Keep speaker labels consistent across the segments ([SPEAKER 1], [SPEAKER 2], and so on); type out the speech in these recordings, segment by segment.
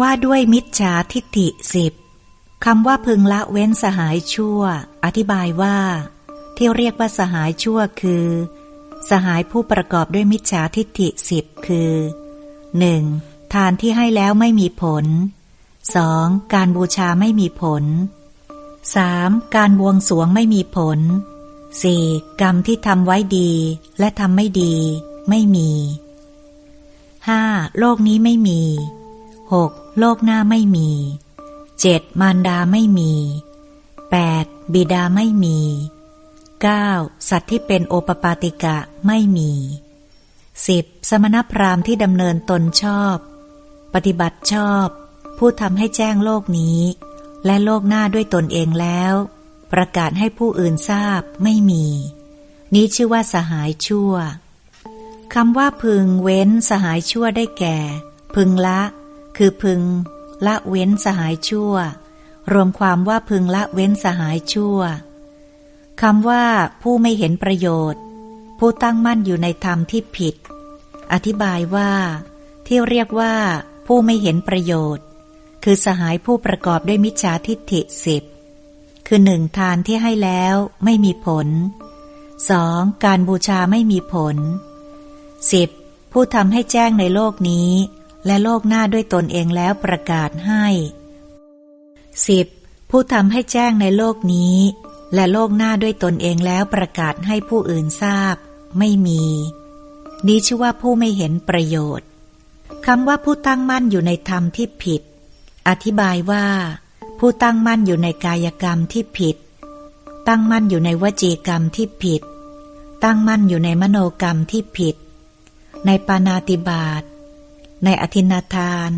[SPEAKER 1] ว่าด้วยมิจฉาทิฏฐิสิบคำว่าพึงละเว้นสหายชั่ว อธิบายว่า ที่เรียกว่าสหายชั่วคือ สหายผู้ประกอบด้วยมิจฉาทิฏฐิสิบคือ 1. ทานที่ให้แล้วไม่มีผล 2. การบูชาไม่มีผล 3. การบวงสวงไม่มีผล 4. กรรมที่ทำไว้ดีและทำไม่ดี ไม่มี 5. โลกนี้ไม่มี 6. โลกหน้าไม่มี 7. มารดาไม่มี 8. บิดาไม่มี 9. สัตว์ที่เป็นโอปปาติกะไม่มี 10. สมณพราหมณ์ที่ดำเนินตนชอบ ปฏิบัติชอบ ผู้ทำให้แจ้งโลกนี้ และโลกหน้าด้วยตนเองแล้ว ประกาศให้ผู้อื่นทราบไม่มี นี้ชื่อว่าสหายชั่วคำว่าพึงเว้นสหายชั่วได้แก่ พึงละ คือพึงละเว้นสหายชั่ว รวมความว่าพึงละเว้นสหายชั่วคำว่าผู้ไม่เห็นประโยชน์ ผู้ตั้งมั่นอยู่ในธรรมที่ผิด อธิบายว่า ที่เรียกว่า ผู้ไม่เห็นประโยชน์ คือสหายผู้ประกอบด้วยมิจฉาทิฏฐิสิบคือหนึ่งทานที่ให้แล้วไม่มีผลสองการบูชาไม่มีผลสิบผู้ทำให้แจ้งในโลกนี้ และโลกหน้าด้วยตนเองแล้วประกาศให้สิบผู้ทำให้แจ้งในโลกนี้ และโลกหน้าด้วยตนเองแล้วประกาศให้ผู้อื่นทราบ ไม่มี นี้ชื่อว่าผู้ไม่เห็นประโยชน์คำว่าผู้ตั้งมั่นอยู่ในธรรมที่ผิด อธิบายว่า ผู้ตั้งมั่นอยู่ในกายกรรมที่ผิด ตั้งมั่นอยู่ในวจีกรรมที่ผิด ตั้งมั่นอยู่ในมโนกรรมที่ผิด ในปานาติบาต ในอธินาทาน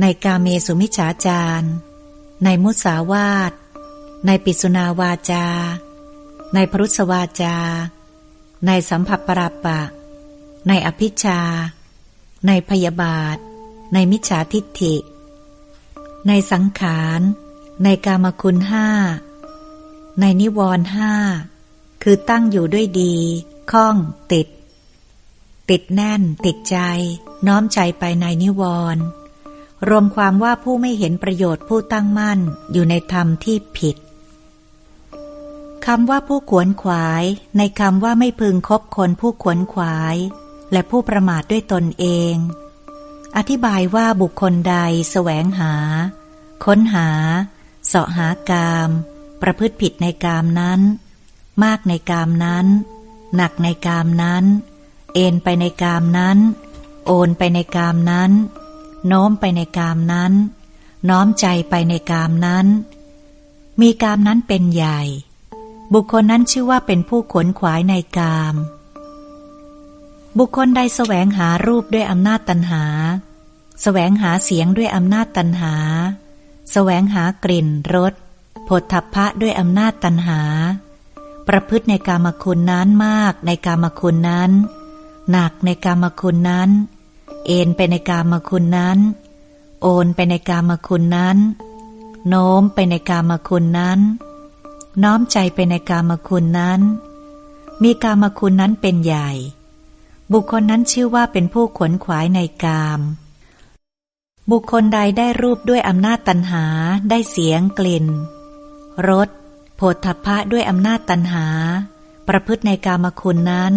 [SPEAKER 1] ในกาเมสุมิฉาจาร ในมุสาวาตในปิสุนาวาจา ในพรุสวาจา ในสัมผัสปราปะ ในอภิชา ในพยาบาท ในมิจฉาทิฏฐิ ในสังขาร ในกามคุณห้า ในนิวรห้า คือตั้งอยู่ด้วยดี ข้องติด ติดแน่น ติดใจ น้อมใจไปในนิวรณ์รวมความว่าผู้ไม่เห็นประโยชน์ผู้ตั้งมั่นอยู่ในธรรมที่ผิดคำว่าผู้ขวนขวาย ในคำว่าไม่พึงคบคนผู้ขวนขวาย และผู้ประมาทด้วยตนเอง อธิบายว่าบุคคลใดแสวงหา ค้นหา เสาะหากาม ประพฤติผิดในกามนั้น มากในกามนั้น หนักในกามนั้น เอ็นไปในกามนั้น โอนไปในกามนั้น โน้มไปในกามนั้น น้อมใจไปในกามนั้น มีกามนั้นเป็นใหญ่ บุคคลนั้นชื่อว่าเป็นผู้ขนขวายในกาม บุคคลใดแสวงหารูปด้วยอำนาจตันหา แสวงหาเสียงด้วยอำนาจตันหา แสวงหากลิ่นรสผลทัพพะด้วยอำนาจตันหา ประพฤติในกามคุณนั้นมากในกามคุณนั้น หนักในกามคุณนั้น เอ็นไปในกามคุณนั้น โอนไปในกามคุณนั้น โน้มไปในกามคุณนั้น น้อมใจไปในกามคุณนั้น มีกามคุณนั้นเป็นใหญ่ บุคคลนั้นชื่อว่าเป็นผู้ขวนขวายในกามบุคคลใดได้รูปด้วยอำนาจตันหา ได้เสียงกลิ่นรสโผฏฐัพพะด้วยอำนาจตันหา ประพฤติในกามคุณนั้น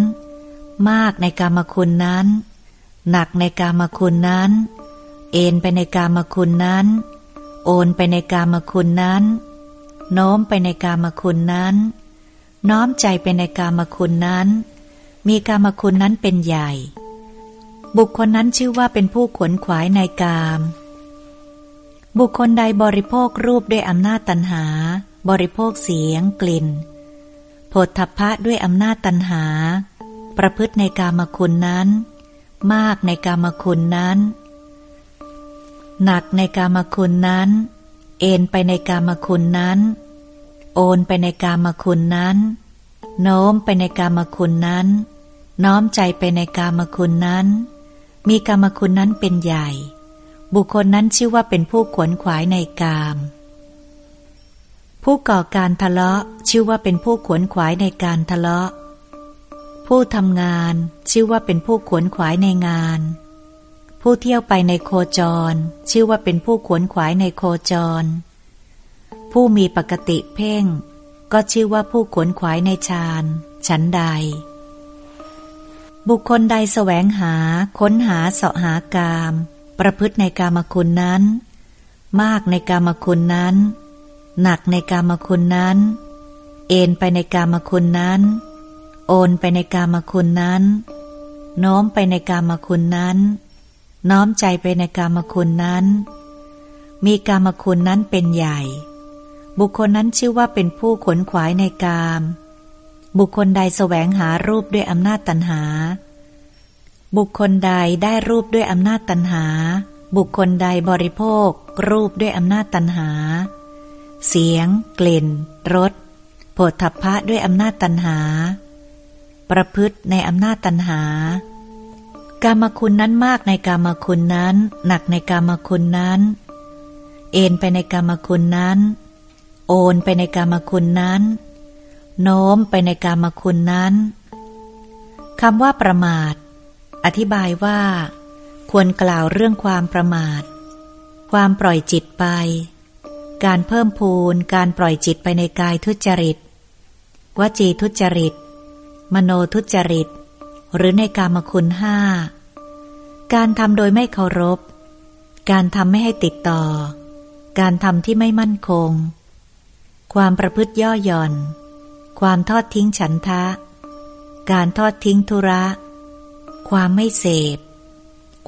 [SPEAKER 1] มากในกามคุณนั้น หนักในกามคุณนั้น เอ็นไปในกามคุณนั้น โอนไปในกามคุณนั้น โน้มไปในกามคุณนั้น น้อมใจไปในกามคุณนั้น มีกามคุณนั้นเป็นใหญ่ บุคคลนั้นชื่อว่าเป็นผู้ขวนขวายในกาม บุคคลใดบริโภครูปด้วยอำนาจตันหา บริโภคเสียงกลิ่นผฏฐัพพะด้วยอำนาจตันหา ประพฤติในกามคุณนั้น มากในกามคุณนั้น หนักในกามคุณนั้น เอ็นไปในกามคุณนั้น โอนไปในกามคุณนั้น โน้มไปในกามคุณนั้น น้อมใจไปในกามคุณนั้น มีกามคุณนั้นเป็นใหญ่ บุคคลนั้นชื่อว่าเป็นผู้ขวนขวายในกามผู้ก่อการทะเลาะชื่อว่าเป็นผู้ขวนขวายในการทะเลาะ ผู้ทำงานชื่อว่าเป็นผู้ขวนขวายในงาน ผู้เที่ยวไปในโคจร ชื่อว่าเป็นผู้ขวนขวายในโคจร ผู้มีปกติเพ่ง ก็ชื่อว่าผู้ขวนขวายในฌานฉันใด บุคคลใดแสวงหาค้นหาเสาะหากาม ประพฤติในกามคุณนั้น มากในกามคุณนั้น หนักในกามคุณนั้น เอ็นไปในกามคุณนั้น โอนไปในกามคุณนั้น โน้มไปในกามคุณนั้น น้อมใจไปในกามคุณนั้น มีกามคุณนั้นเป็นใหญ่ บุคคลนั้นชื่อว่าเป็นผู้ขนขวายในกาม บุคคลใดแสวงหารูปด้วยอำนาจตัณหา บุคคลใดได้รูปด้วยอำนาจตัณหา บุคคลใดบริโภค รูปด้วยอำนาจตัณหา เสียง กลิ่น รสผฏฐัพพะด้วยอำนาจตัณหา ประพฤติในอำนาจตัณหา กามคุณนั้นมากในกามคุณนั้น หนักในกามคุณนั้น เอ็นไปในกามคุณนั้น โอนไปในกามคุณนั้น โน้มไปในกามคุณนั้นคำว่าประมาท อธิบายว่า ควรกล่าวเรื่องความประมาท ความปล่อยจิตไป การเพิ่มพูนการปล่อยจิตไปในกายทุจริต วจีทุจริต มโนทุจริต หรือในกามคุณห้า การทำโดยไม่เคารพ การทำไม่ให้ติดต่อ การทำที่ไม่มั่นคง ความประพฤติย่อหย่อน ความทอดทิ้งฉันทะ การทอดทิ้งธุระ ความไม่เสพ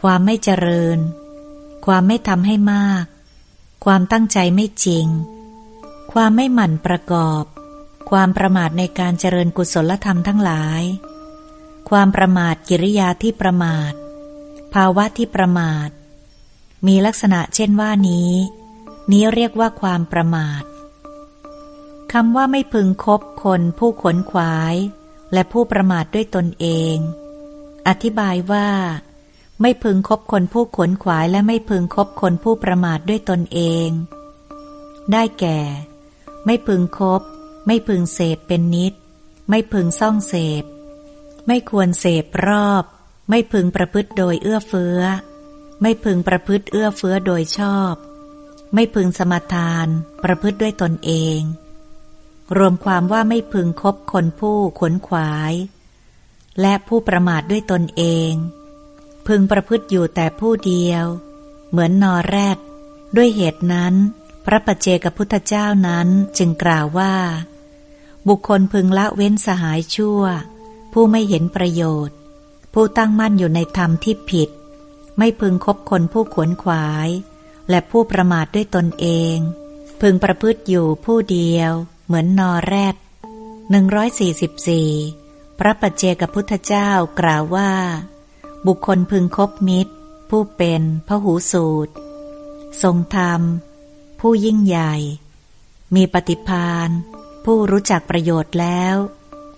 [SPEAKER 1] ความไม่เจริญ ความไม่ทำให้มาก ความตั้งใจไม่จริง ความไม่หมั่นประกอบ ความประมาทในการเจริญกุศลธรรมทั้งหลาย ความประมาทกิริยาที่ประมาท ภาวะที่ประมาท มีลักษณะเช่นว่านี้ นี้เรียกว่าความประมาทคำว่าไม่พึงคบคนผู้ขนขวาย และผู้ประมาทด้วยตนเอง อธิบายว่า ไม่พึงคบคนผู้ขนขวายและไม่พึงคบคนผู้ประมาทด้วยตนเอง ได้แก่ ไม่พึงคบ ไม่พึงเสพเป็นนิด ไม่พึงซ่องเสพ ไม่ควรเสพรอบ ไม่พึงประพฤติโดยเอื้อเฟื้อ ไม่พึงประพฤติเอื้อเฟื้อโดยชอบ ไม่พึงสมทาน ประพฤติด้วยตนเอง รวมความว่าไม่พึงคบคนผู้ขนขวาย และผู้ประมาทด้วยตนเอง พึงประพฤติอยู่แต่ผู้เดียว เหมือนนอแรด ด้วยเหตุนั้นพระปัจเจกพุทธเจ้านั้นจึงกล่าวว่า บุคคลพึงละเว้นสหายชั่ว ผู้ไม่เห็นประโยชน์ ผู้ตั้งมั่นอยู่ในธรรมที่ผิด ไม่พึงคบคนผู้ขวนขวาย และผู้ประมาทด้วยตนเอง พึงประพฤติอยู่ผู้เดียว เหมือนนอแรด144 พระปัจเจกพุทธเจ้ากล่าวว่า บุคคลพึงคบมิตร ผู้เป็นพหูสูตร ทรงธรรม ผู้ยิ่งใหญ่ มีปฏิพาน ผู้รู้จักประโยชน์แล้ว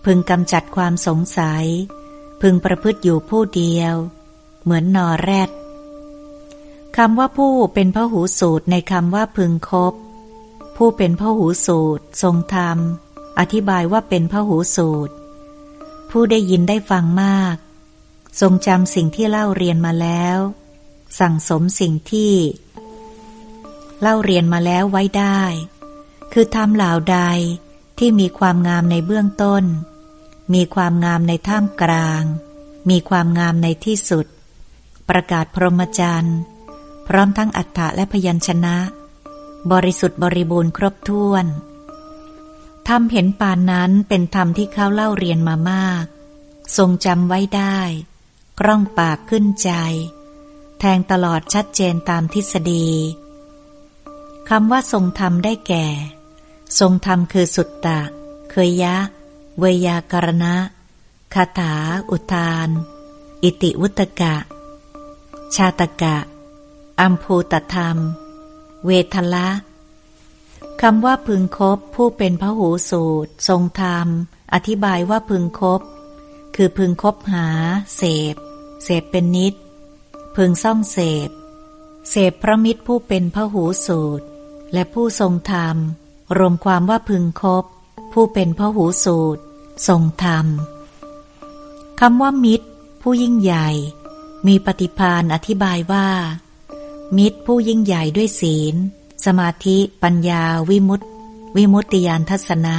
[SPEAKER 1] พึงกำจัดความสงสัย พึงประพฤติอยู่ผู้เดียว เหมือนนอแรดคำว่าผู้เป็นพหูสูตรในคำว่าพึงคบ ผู้เป็นพหูสูตร ทรงธรรม อธิบายว่าเป็นพหูสูตร ผู้ได้ยินได้ฟังมาก ทรงจำสิ่งที่เล่าเรียนมาแล้ว สั่งสมสิ่งที่ เล่าเรียนมาแล้วไว้ได้ คือทำเหล่าใด ที่มีความงามในเบื้องต้น มีความงามในท่ามกลาง มีความงามในที่สุด ประกาศพรหมจรรย์ พร้อมทั้งอัฏฐะและพยัญชนะ บริสุทธิ์บริบูรณ์ครบถ้วนทำเห็นปานนั้นเป็นธรรมที่เขาเล่าเรียนมามาก ทรงจำไว้ได้ กล้องปากขึ้นใจ แทงตลอดชัดเจนตามทฤษฎีคำว่าทรงธรรมได้แก่ ทรงธรรมคือสุตตะ เคยยะ เวยากรณะ คาถา อุทาน อิติวุตกะ ชาตกะ อัมภูตธรรม เวทละคำว่าพึงคบผู้เป็นพระหูสูตร ทรงธรรม อธิบายว่าพึงคบ คือพึงคบหา เสพ เสพเป็นนิด พึงซ่องเสพ เสพพระมิตรผู้เป็นพระหูสูตร และผู้ทรงธรรม รวมความว่าพึงคบ ผู้เป็นพ่อหูสูตร ทรงธรรมคำว่ามิตร ผู้ยิ่งใหญ่ มีปฏิพานอธิบายว่า มิตรผู้ยิ่งใหญ่ด้วยศีล สมาธิ ปัญญา วิมุตติ วิมุตติยานทัศนะ